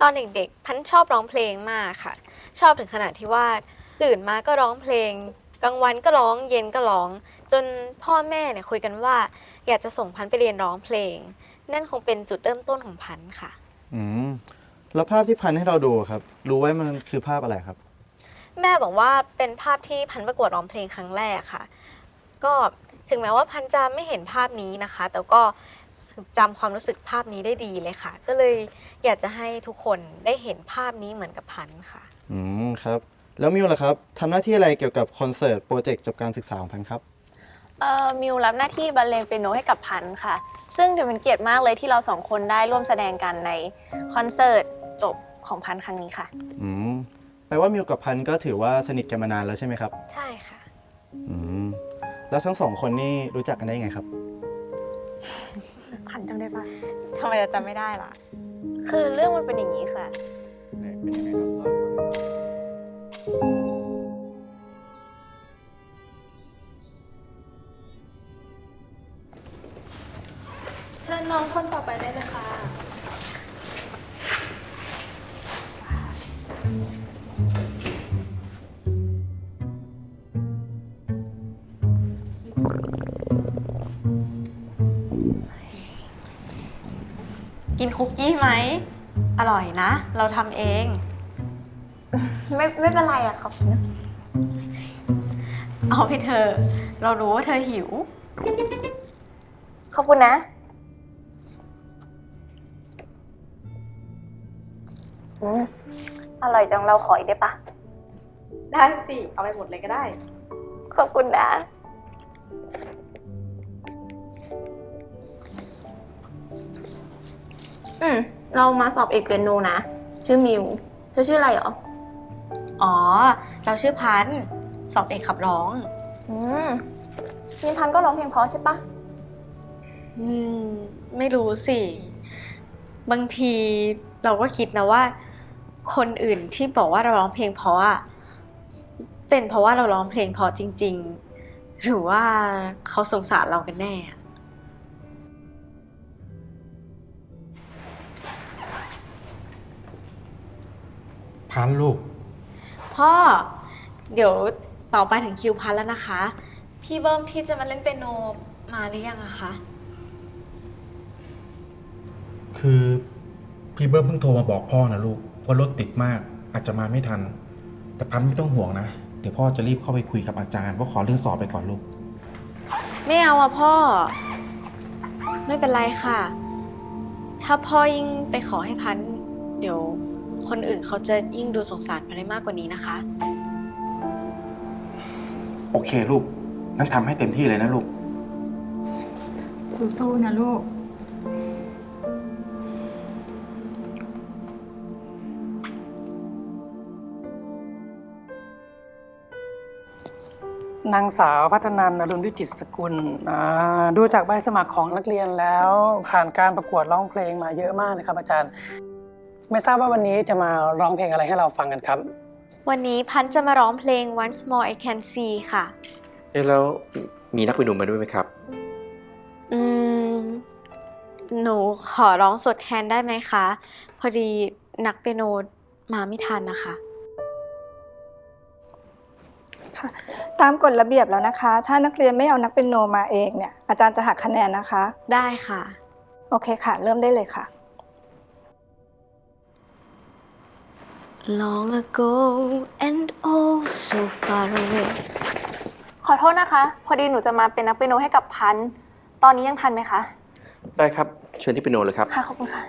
ตอนเด็กๆ พันชอบร้องเพลงมากค่ะ ชอบถึงขนาดที่ว่าตื่นมาก็ร้องเพลง กลางวันก็ร้องเย็นก็ร้อง จนพ่อแม่เนี่ยคุยกันว่า อยากจะส่งพันธุ์ไปเรียนร้องเพลง นั่นคงเป็นจุดเริ่มต้นของพันธุ์ค่ะ อืมแล้วภาพที่พันให้เราดูครับ รู้ไว้มันคือภาพอะไรครับ แม่บอกว่าเป็นภาพที่พันธุ์ประกวดร้องเพลงครั้งแรกค่ะ ก็ถึงแม้ว่าพันธุ์จะไม่เห็นภาพนี้นะคะ แต่ก็ จำความรู้สึกภาพนี้ได้ดีเลยค่ะ ก็เลยอยากจะให้ทุกคนได้เห็นภาพนี้เหมือนกับพันธุ์ค่ะ อืมครับ แล้วมิวล่ะครับทำหน้าที่อะไรเกี่ยวกับคอนเสิร์ตโปรเจกต์จบการศึกษาของพันครับ เอ่อมิวรับหน้าที่บรรเลงเปียโนให้กับพันธุ์ค่ะ ซึ่งถือเป็นเกียรติมากเลยที่เราสองคนได้ร่วมแสดงกันในคอนเสิร์ตจบของพันธุ์ครั้งนี้ค่ะ อืมแปลว่ามิวกับพันก็ถือว่าสนิทกันมานานแล้วใช่ไหมครับ ใช่ค่ะ อืมแล้วทั้งสองคนนี่รู้จักกันได้ยังไงครับ พันธุ์จำได้ปะทำไมจะจำไม่ได้ล่ะ คือเรื่องมันเป็นอย่างนี้ค่ะเป็นยังไงครับเล่าให้ฟังหน่อยเชิญน้องคนต่อไปได้เลยค่ะ กินคุกกี้ไหม อร่อยนะ เราทำเอง ไม่ไม่เป็นไรอะครับเอาไปเถอะเรารู้ว่าเธอหิว ขอบคุณนะ อืมอร่อยจังเราขออีกได้ปะ ได้สิ เอาไปหมดเลยก็ได้ ขอบคุณนะ อืมเรามาสอบเอกเปียโนนะ ชื่อมิว เธอชื่ออะไรเหรอ อ๋อ เราชื่อพันธุ์สอบเอกขับร้อง อืมมินพันธุ์ก็ร้องเพลงเพราะใช่ปะอืม ไม่รู้สิ บางทีเราก็คิดนะว่า คนอื่นที่บอกว่าเราร้องเพลงเพราะอะเป็นเพราะว่าเราร้องเพลงเพราะจริง ๆ หรือว่าเขาสงสารเรากันแน่อะ พันลูก พ่อ เดี๋ยวต่อไปถึงคิวพันธุ์แล้วนะคะ พี่เบิ้มที่จะมาเล่นเปียโนมาหรือยังอะคะ คือพี่เบิ้มเพิ่งโทรมาบอกพ่อนะลูกว่ารถติดมากอาจจะมาไม่ทัน แต่พันไม่ต้องห่วงนะ เดี๋ยวพ่อจะรีบเข้าไปคุยกับอาจารย์ว่าขอเรื่องสอบไปก่อนลูก ไม่เอาอะพ่อ ไม่เป็นไรค่ะ ถ้าพ่อยิ่งไปขอให้พันธุ์เดี๋ยว คนอื่นเขาจะยิ่งดูสงสารพันธุ์ได้มากกว่านี้นะคะ โอเคลูก งั้นทำให้เต็มที่เลยนะลูก สู้ๆนะลูก นางสาวพัฒนันอรุณวิจิตรสกุลอ่าดูจากใบสมัครของนักเรียนแล้วผ่านการประกวดร้องเพลงมาเยอะมากนะครับอาจารย์ ไม่ทราบว่าวันนี้จะมาร้องเพลงอะไรให้เราฟังกันครับ วันนี้พันธุ์จะมาร้องเพลง Once More I Can See ค่ะ เอ๊ะแล้วมีนักเปียโนมาด้วยไหมครับ อืม หนูขอร้องสดแทนได้ไหมคะ พอดีนักเปียโนมาไม่ทันนะคะตามกฎระเบียบแล้วนะคะ ถ้านักเรียนไม่เอานักเป็นโนมาเองเนี่ย อาจารย์จะหักคะแนนนะคะ ได้ค่ะ โอเคค่ะ เริ่มได้เลยค่ะ Long ago and oh so far away ขอโทษนะคะ พอดีหนูจะมาเป็นนักเปียโนให้กับพันธุ์ตอนนี้ยังทันไหมคะ ได้ครับ เชิญที่เปียโนเลยครับ ค่ะ ขอบคุณค่ะ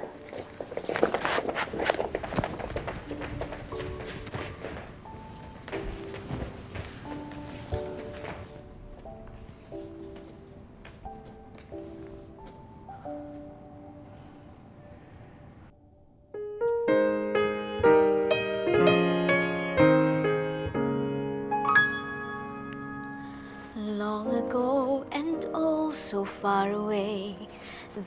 far away.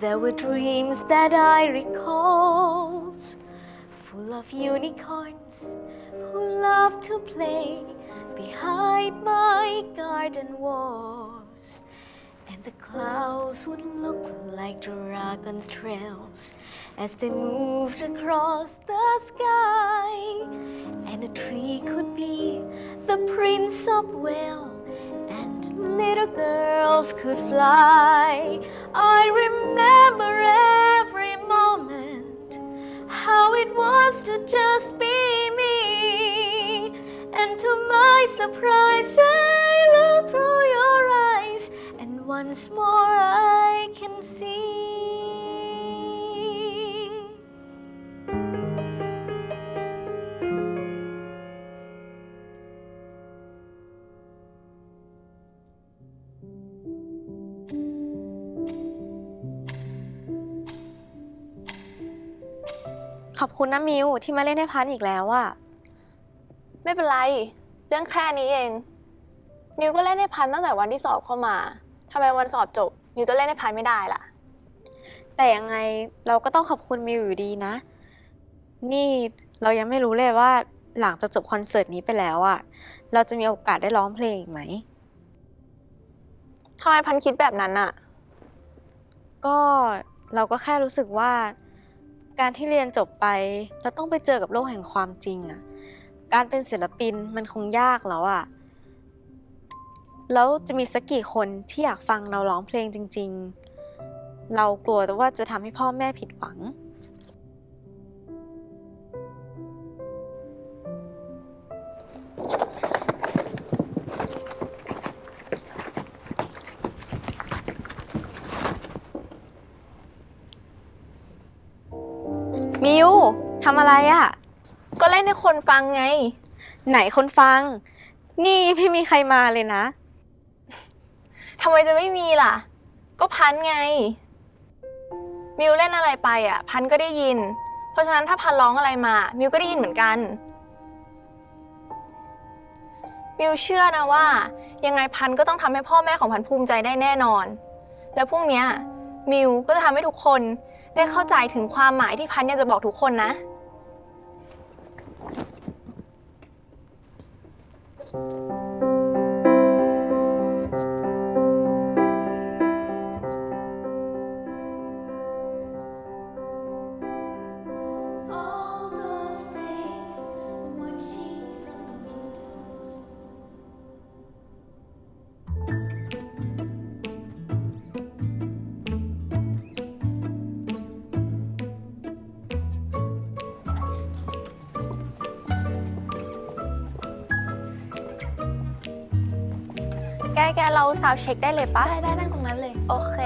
There were dreams that I recall, full of unicorns who loved to play behind my garden walls. And the clouds would look like dragon trails as they moved across the sky. And a tree could be the prince of Wales and little girls could fly. I remember every moment how it was to just be me. And to my surprise, I look through your eyes, and once more I อบคุณนะมิวที่มาเล่นให้พันอีกแล้วอะไม่เป็นไร เรื่องแค่นี้เอง มิวก็เล่นให้พันตั้งแต่วันที่สอบเข้ามาทำไมวันสอบจบมิวจะเล่นให้พันไม่ได้ล่ะ แต่ยังไงเราก็ต้องขอบคุณมิวอยู่ดีนะ นี่เรายังไม่รู้เลยว่าหลังจากจบคอนเสิร์ตนี้ไปแล้วอะเราจะมีโอกาสได้ร้องเพลงอีกไหมทำไมพันคิดแบบนั้นอะก็เราก็แค่รู้สึกว่า การที่เรียนจบไปแล้วต้องไปเจอกับโลกแห่งความจริงอะการเป็นศิลปินมันคงยากแล้วอะแล้วจะมีสักกี่คนที่อยากฟังเราร้องเพลงจริง ๆ เรากลัวแต่ว่าจะทำให้พ่อแม่ผิดหวังมิ วทำอะไรอะก็เล่นให้คนฟังไง ไหนคนฟัง นี่ไม่มีใครมาเลยนะทำไมจะไม่มีล่ะ ก็พันไง มิวเล่นอะไรไปอะ พันก็ได้ยิน เพราะฉะนั้นถ้าพันร้องอะไรมา มิวก็ได้ยินเหมือนกัน มิวเชื่อนะว่า ยังไงพันก็ต้องทำให้พ่อแม่ของพันภูมิใจได้แน่นอน แล้วพรุ่งเนี้ยมิวก็จะทำให้ทุกคน ได้เข้าใจถึงความหมายที่พันเนี่ยจะบอกทุกคนนะ แกแกเราซาวเช็คได้เลยปะได้ได้นั่งตรงนั้นเลย โอเค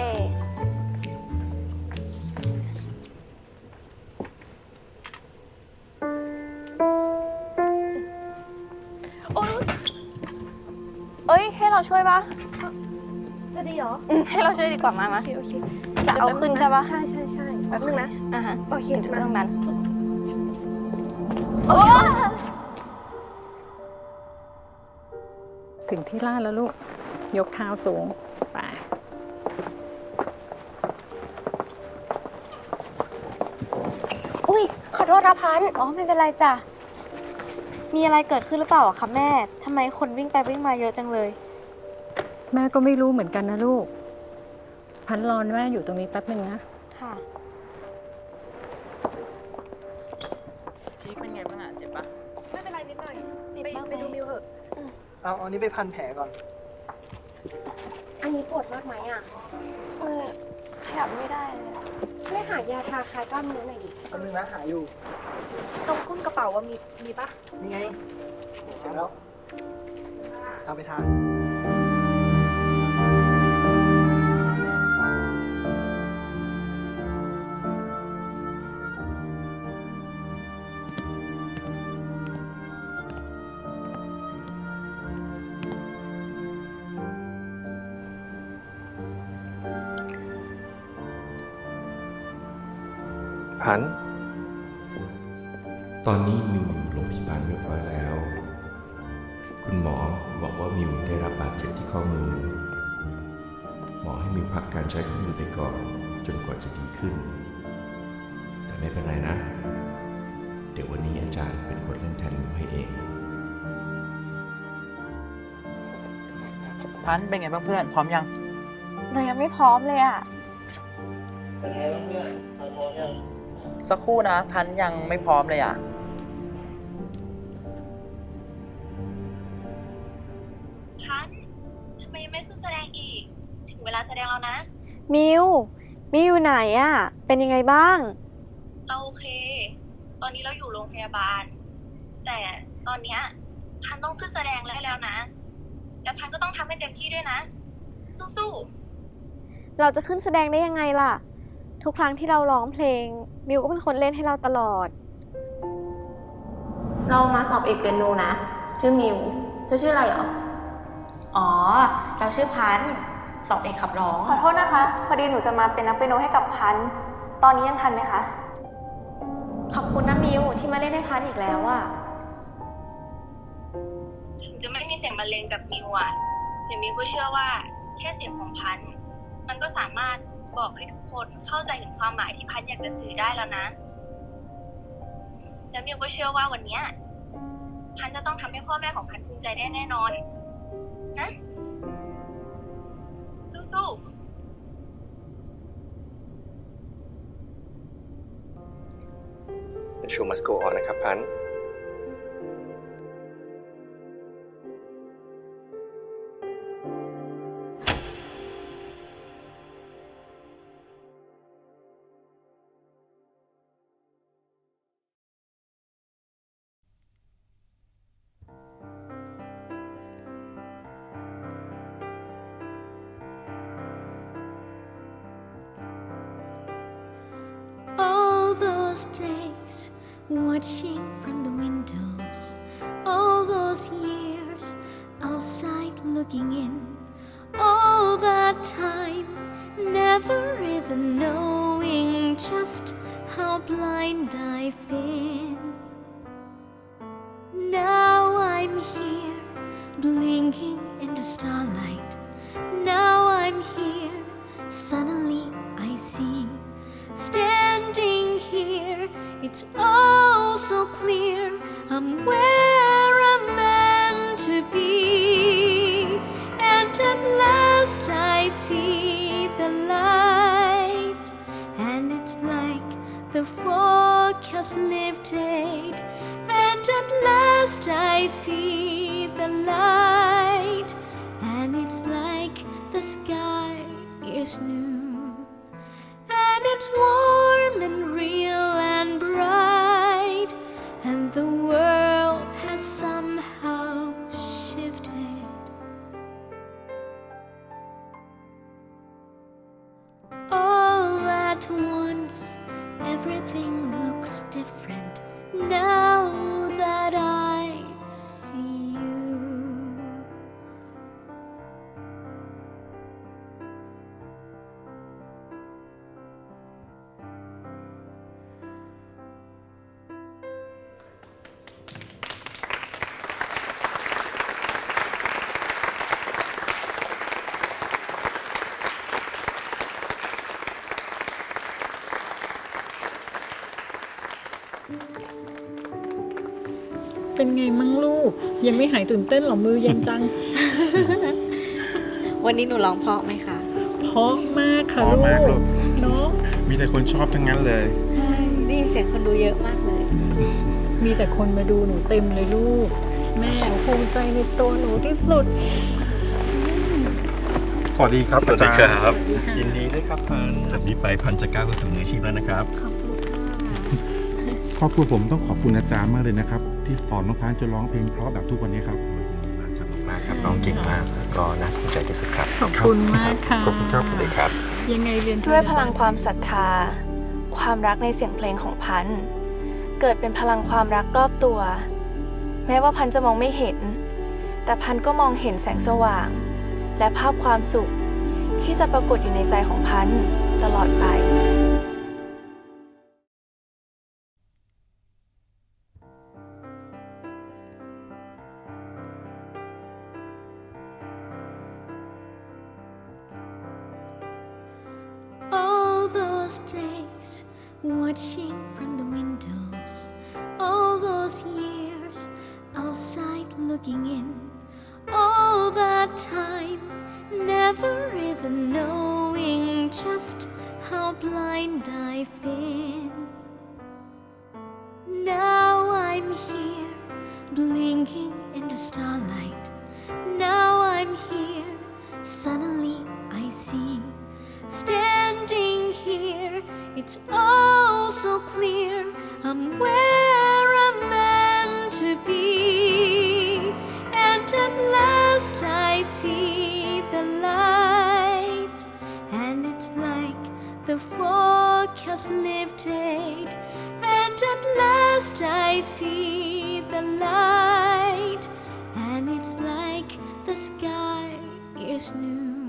โอ๊ยเอ้ย ให้เราช่วยปะจะดีเหรออืมให้เราช่วยดีกว่ามามาโอเคโอเคจะเอาขึ้นใช่ปะใช่ใช่ใช่แป๊บนึงนะ อ่าฮะโอเคเดี๋ยวตรงนั้นถึงที่ลาดแล้วลูก ยกเท้าสูง ไป อุ้ยขอโทษนะพันธุ์อ๋อไม่เป็นไรจ้ะ มีอะไรเกิดขึ้นหรือเปล่าอะคะแม่ทำไมคนวิ่งไปวิ่งมาเยอะจังเลย แม่ก็ไม่รู้เหมือนกันนะลูก พันรอนแม่อยู่ตรงนี้แป๊บหนึ่งนะ ค่ะ ชีเป็นไงบ้างอะเจ็บปะไม่เป็นไรนิดหน่อย ไปไปดูมิวเหอะ เอาเอานี้ไปพันแผลก่อนอั นนี้ปวดมากไหมอะเออขยับไม่ได้เลยช่วยหายาทาคลายกล้ามเนื้อหน่อยดิแป๊บนึงนะหาอยู่ ตรงก้นกระเป๋าว่ามีมีปะนี่ไงเสร็จแล้ว เอาไปทาน ตอนนี้มิวอยู่โรงพยาบาลเรียบร้อยแล้ว คุณหมอบอกว่ามิวได้รับบาดเจ็บที่ข้อมือ หมอให้มิวพักการใช้เครื่องมือไปก่อน จนกว่าจะดีขึ้น แต่ไม่เป็นไรนะ เดี๋ยววันนี้อาจารย์เป็นคนเล่นแทนมิวให้เอง พันธุ์เป็นไงบ้างเพื่อน พร้อมยัง เรายังไม่พร้อมเลยอะเป็นไงบ้างเพื่อนพร้อมยังสักครู่นะ พันธุ์ยังไม่พร้อมเลยอะ มยังไม่ขึ้นแสดงอีก ถึงเวลาแสดงแล้วนะ มิว มิวอยู่ไหนอะเป็นยังไงบ้าง เราโอเค ตอนนี้เราอยู่โรงพยาบาล แต่ตอนเนี้ยพันต้องขึ้นแสดงแล้วแล้วนะ แล้วพันก็ต้องทำให้เต็มที่ด้วยนะ สู้ๆเราจะขึ้นแสดงได้ยังไงล่ะ ทุกครั้งที่เราร้องเพลง มิวก็เป็นคนเล่นให้เราตลอด เรามาสอบเอกเปียโนนะ ชื่อมิวเธอชื่ออะไรเหรอ อ๋อ เราชื่อพันธุ์สอบเอกขับร้อง ขอโทษนะคะ พอดีหนูจะมาเป็นนักเปียโนให้กับพันธุ์ตอนนี้ยังทันไหมคะ ขอบคุณนะมิวที่มาเล่นให้พันธุ์อีกแล้วอะถึงจะไม่มีเสียงบรรเลงจากมิวอะแต่มิวก็เชื่อว่าแค่เสียงของพันธุ์มันก็สามารถบอกให้ทุกคนเข้าใจถึงความหมายที่พันธุ์อยากจะสื่อได้แล้วนะ แล้วมิวก็เชื่อว่าวันเนี้ยพันธุ์จะต้องทำให้พ่อแม่ของพันธุ์ภูมิใจได้แน่นอน นะ สู้ๆ The show must go on นะครับพัน watching from the windows, all those years outside looking in, all that time never even knowing just how blind I've been. Now I'm here, blinking in the starlight. Now I'm here, suddenly I see. Standing here, it's all so clear. I'm where Once, everything looks different now เป็นไงมั่งลูก ยังไม่หายตื่นเต้นเหรอมือเย็นจัง วันนี้หนูร้องเพราะไหมคะ เพราะมากค่ะพร้อมลูมากกลูกเนาะมีแต่คนชอบทั้งนั้นเลยใช่ได้ยินเสียงคนดูเยอะมากเลย มีแต่คนมาดูหนูเต็มเลยลูก แม่ภูมิใจในตัวหนูที่สุด สวัสดีครับสวัสดีครับสวัสดีค่ะยินดีด้วยครับพันจากนี้ไปพันจะก้าวเข้าสู่มืออาชีพแล้วนะครับ ขอบคุณค่ะ ครอบครัวผมต้องขอบคุณอาจารย์มากเลยนะครับ ที่สอนน้องพานจนร้องเพลงเพราะแบบทุกวันนี้ครับยินดีมากครับมากครับน้องเก่งมากแล้วก็น่าภูมิใจที่สุดครับ ขอบคุณมากค่ะขอบคุณครับสวัสดีครับ ยังไงเรียนเชิญด้วยอพจรลังความศรัทธา ความรักในเสียงเพลงของพันธุ์เกิดเป็นพลังความรักรอบตัว แม้ว่าพันธุ์จะมองไม่เห็น แต่พันธุ์ก็มองเห็นแสงสว่าง และภาพความสุข ที่จะปรากฏอยู่ในใจของพันธุ์ตลอดไป watching from the windows, all those years outside looking in, all that time never even knowing just how blind I've been. Now I'm here, blinking in the starlight. Now I'm here, suddenly I see. Standing here, it's all so clear. I'm where I'm meant to be. And at last I see the light. And it's like the fog has lifted. And at last I see the light. And it's like the sky is new.